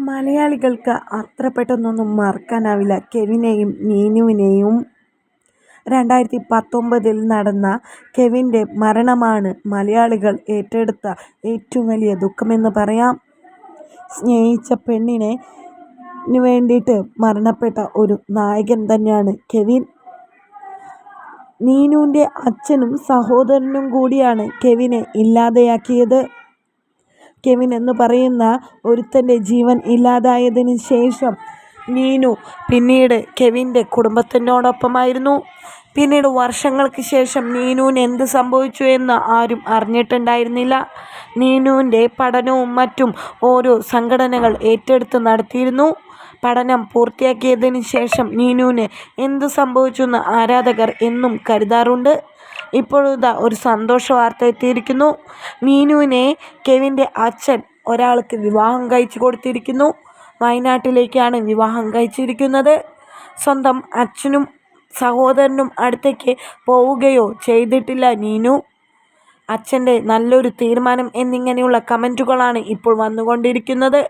മലയാളികൾക്ക് അത്ര പെട്ടെന്നൊന്നും മറക്കാനാവില്ല. കെവിനെയും നീനുവിനെയും. രണ്ടായിരത്തി പത്തൊമ്പതിൽ നടന്ന കെവിന്റെ മരണമാണ് മലയാളികൾ ഏറ്റെടുത്ത ഏറ്റവും വലിയ ദുഃഖമെന്ന് പറയാം. സ്നേഹിച്ച പെണ്ണിനെ വേണ്ടിയിട്ട് മരണപ്പെട്ട ഒരു നായകൻ തന്നെയാണ് കെവിൻ. നീനുവിന്റെ അച്ഛനും സഹോദരനും കൂടിയാണ് കെവിനെ ഇല്ലാതെയാക്കിയത്. കെവിൻ എന്ന് പറയുന്ന ഒരുത്തന്റെ ജീവൻ ഇല്ലാതായതിനു ശേഷം നീനു പിന്നീട് കെവിന്റെ കുടുംബത്തിനോടൊപ്പമായിരുന്നു. പിന്നീട് വർഷങ്ങൾക്ക് ശേഷം നീനുവിന് എന്ത് സംഭവിച്ചു എന്ന് ആരും അറിഞ്ഞിട്ടുണ്ടായിരുന്നില്ല. നീനുവിന്റെ പഠനവും മറ്റും ഓരോ സംഘടനകൾ ഏറ്റെടുത്ത് നടത്തിയിരുന്നു. പഠനം പൂർത്തിയാക്കിയതിന് ശേഷം നീനുവിന് എന്ത് സംഭവിച്ചു എന്ന് ആരാധകർ എന്നും കരുതാറുണ്ട്. ഇപ്പോഴിതാ ഒരു സന്തോഷ വാർത്ത എത്തിയിരിക്കുന്നു. നീനുവിനെ കെവിന്റെ അച്ഛൻ ഒരാൾക്ക് വിവാഹം കഴിച്ചു കൊടുത്തിരിക്കുന്നു. വയനാട്ടിലേക്കാണ് വിവാഹം കഴിച്ചിരിക്കുന്നത്. സ്വന്തം അച്ഛനും സഹോദരനും അടുത്തേക്ക് പോവുകയോ ചെയ്തിട്ടില്ല നീനു. അച്ഛന്റെ നല്ലൊരു തീരുമാനം എന്നിങ്ങനെയുള്ള കമന്റുകളാണ് ഇപ്പോൾ വന്നുകൊണ്ടിരിക്കുന്നത്.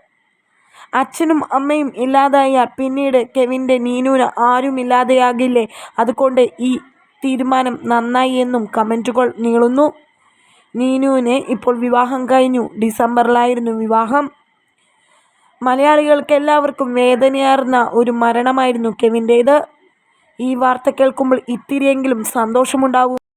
അച്ഛനും അമ്മയും ഇല്ലാതായാൽ പിന്നീട് കെവിന്റെ നീനുവിന് ആരുമില്ലാതെയാകില്ലേ അതുകൊണ്ട് ഈ തീരുമാനം നന്നായി എന്നും കമന്റുകൾ നീളുന്നു. നീനുവിനെ ഇപ്പോൾ വിവാഹം കഴിഞ്ഞു. ഡിസംബറിലായിരുന്നു വിവാഹം. മലയാളികൾക്ക് എല്ലാവർക്കും വേദനയാർന്ന ഒരു മരണമായിരുന്നു കെവിന്റേത്. ഈ വാർത്ത കേൾക്കുമ്പോൾ ഇത്തിരിയെങ്കിലും സന്തോഷമുണ്ടാവും.